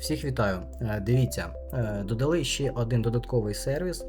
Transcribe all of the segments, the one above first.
Всіх вітаю. Е, Дивіться, е, додали ще один додатковий сервіс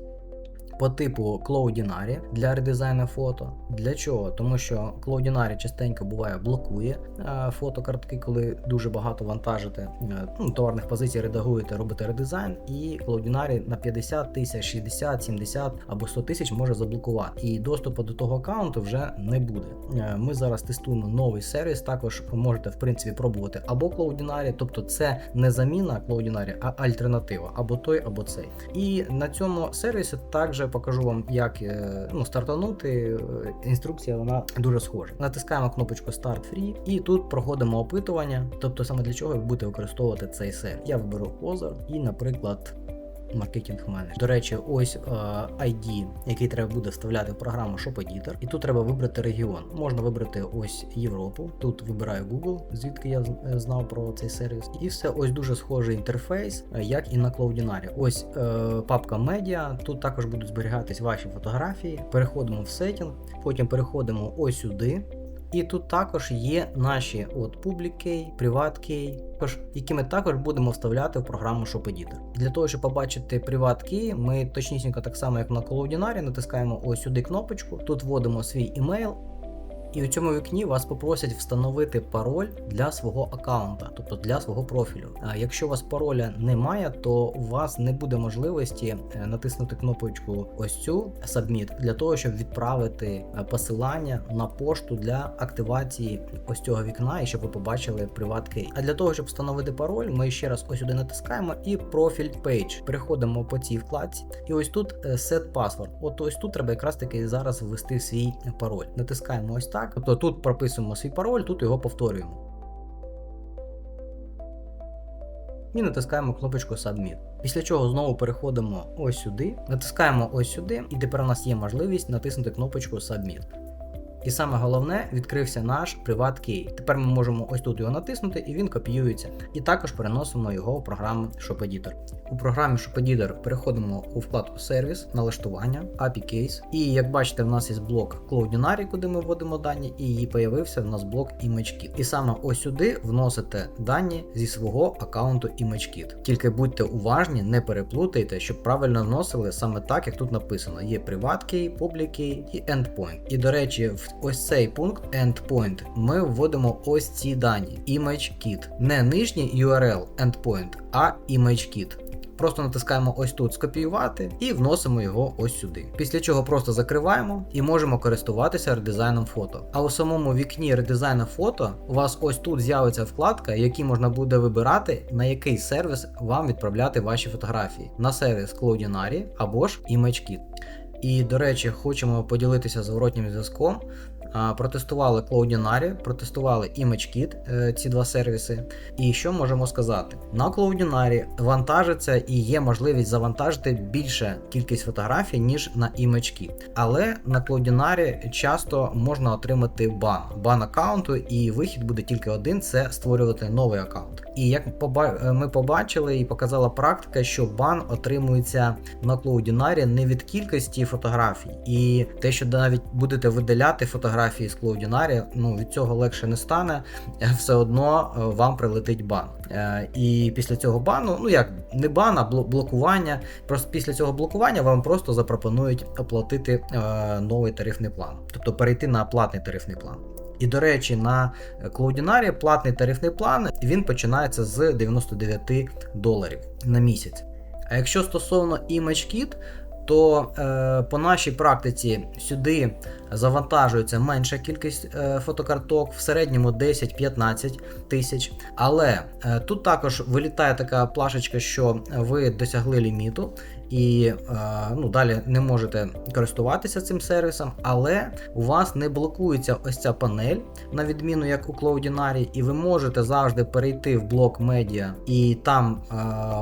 по типу Cloudinary для редизайну фото. Для чого? Тому що Cloudinary частенько буває блокує е, фотокартки, коли дуже багато вантажите е, ну, товарних позицій, редагуєте, робите редизайн, і Cloudinary на 50 тисяч, 60, 70 або 100 тисяч може заблокувати. І доступу до того аккаунту вже не буде. Е, Ми зараз тестуємо новий сервіс. Також можете в принципі пробувати або Cloudinary, тобто це не заміна Cloudinary, а альтернатива, або той, або цей. І на цьому сервісі також покажу вам, як е, ну, стартанути. Е, Інструкція вона дуже схожа. Натискаємо кнопочку Start Free і тут проходимо опитування, тобто саме для чого ви будете використовувати цей сервіс. Я виберу Озер і, наприклад. Маркетинг менеджер. До речі, ось е, ID, який треба буде вставляти в програму Shop Editor. І тут треба вибрати регіон. Можна вибрати ось Європу. Тут вибираю Google, звідки я е, знав про цей сервіс. І все ось дуже схожий інтерфейс, е, як і на Cloudinary. Ось папка медіа. Тут також будуть зберігатись ваші фотографії. Переходимо в сетінг, потім переходимо ось сюди. І тут також є наші от Key, також, які ми також будемо вставляти в програму ShopEditor. Для того, щоб побачити Private ми точнісінько так само, як на колодінарі, натискаємо ось сюди кнопочку, тут вводимо свій email. І у цьому вікні вас попросять встановити пароль для свого аккаунта, тобто для свого профілю. А якщо у вас пароля немає, то у вас не буде можливості е, натиснути кнопочку ось цю Submit для того, щоб відправити е, посилання на пошту для активації ось цього вікна і щоб ви побачили Key. А для того, щоб встановити пароль, ми ще раз ось сюди натискаємо і профіль Page. Переходимо по цій вкладці, і ось тут е, Set Password. От ось тут треба якраз таки зараз ввести свій пароль. Натискаємо ось так. Тобто тут прописуємо свій пароль, тут його повторюємо. І натискаємо кнопочку Submit. Після чого знову переходимо ось сюди, натискаємо ось сюди, і тепер у нас є можливість натиснути кнопочку Submit. І саме головне, відкрився наш Key. Тепер ми можемо ось тут його натиснути, і він копіюється. І також переносимо його в програму Shop Editor. У програмі Shop Editor переходимо у вкладку Сервіс, налаштування, API Case. І як бачите, в нас є блок Cloudinary, куди ми вводимо дані, і її появився в нас блок ImageKit. І саме ось сюди вносите дані зі свого аккаунту ImageKit. Тільки будьте уважні, не переплутайте, щоб правильно вносили саме так, як тут написано. Є Key, Public Key і Endpoint. І до речі, в ось цей пункт Endpoint ми вводимо ось ці дані ImageKit. Не нижній URL Endpoint, а ImageKit. Просто натискаємо ось тут скопіювати і вносимо його ось сюди. Після чого просто закриваємо і можемо користуватися редизайном фото. А у самому вікні редизайну фото у вас ось тут з'явиться вкладка, в якій можна буде вибирати, на який сервіс вам відправляти ваші фотографії. На сервіс Cloudinary або ж ImageKit. І, до речі, хочемо поділитися зворотнім зв'язком. Протестували Cloudinary, протестували ImageKit, е, ці два сервіси. І що можемо сказати? На Cloudinary вантажиться і є можливість завантажити більше кількість фотографій, ніж на ImageKit. Але на Cloudinary часто можна отримати бан. Бан аккаунту, і вихід буде тільки один: це створювати новий аккаунт. І як ми побачили і показала практика, що бан отримується на Cloudinary не від кількості фотографій, і те, що навіть будете видаляти фотографії з Cloudinary, ну від цього легше не стане, все одно е, вам прилетить бан. Е, І після цього бану, ну як не бан, а блокування. Просто після цього блокування вам просто запропонують оплатити е, новий тарифний план, тобто перейти на платний тарифний план. І до речі, на Cloudinary платний тарифний план він починається з 99 доларів на місяць. А якщо стосовно ImageKit, то е, по нашій практиці сюди завантажується менша кількість е, фотокарток, в середньому 10-15 тисяч. Але е, тут також вилітає така плашечка, що ви досягли ліміту. І е, ну, далі не можете користуватися цим сервісом, але у вас не блокується ось ця панель, на відміну як у Cloudinary, і ви можете завжди перейти в блок медіа і там е,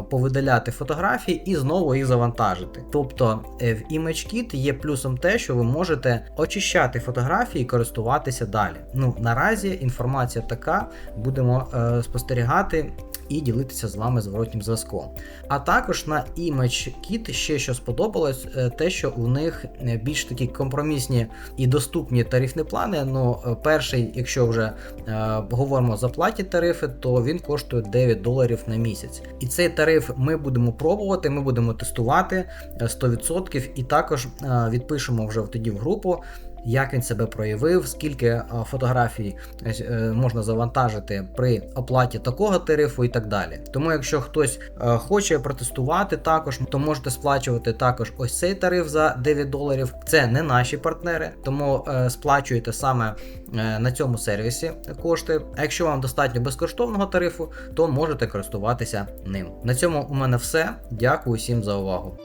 повидаляти фотографії і знову їх завантажити. Тобто е, в ImageKit є плюсом те, що ви можете очищати фотографії і користуватися далі. Ну наразі інформація така, будемо спостерігати і ділитися з вами зворотнім зв'язком. А також на ImageKit ще що сподобалось, е, те, що у них е, більш такі компромісні і доступні тарифні плани. Ну, е, перший, якщо вже е, говоримо за платі тарифи, то він коштує 9 доларів на місяць. І цей тариф ми будемо пробувати, ми будемо тестувати е, 100% і також е, відпишемо вже тоді в групу. Як він себе проявив, скільки е, фотографій е, можна завантажити при оплаті такого тарифу і так далі. Тому, якщо хтось е, хоче протестувати також, то можете сплачувати також ось цей тариф за 9 доларів. Це не наші партнери, тому е, сплачуєте саме е, на цьому сервісі кошти. А якщо вам достатньо безкоштовного тарифу, то можете користуватися ним. На цьому у мене все. Дякую всім за увагу.